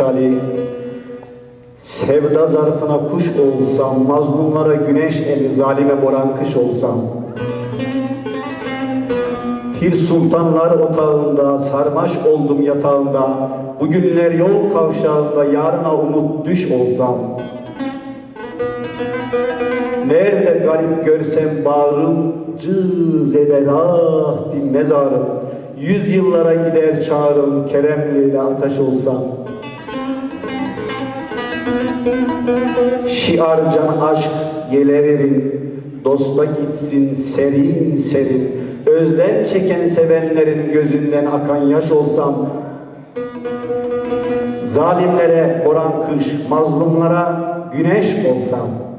misali Sevda zarfına kuş olsam, mazlumlara güneş eli zalime boran kış olsam. Pir sultanlar otağında, sarmaş oldum yatağında, bugünler yol kavşağında, yarına umut düş olsam. Nerede garip görsem bağrım, cız eder ah dinmez ağrım. Yüz yıllara gider çağrım, keremliyle ateş olsam. Şiar can aşk yele verin, dosta gitsin serin serin. Özlem çeken sevenlerin gözünden akan yaş olsam, zalimlere boran kış, mazlumlara güneş olsam.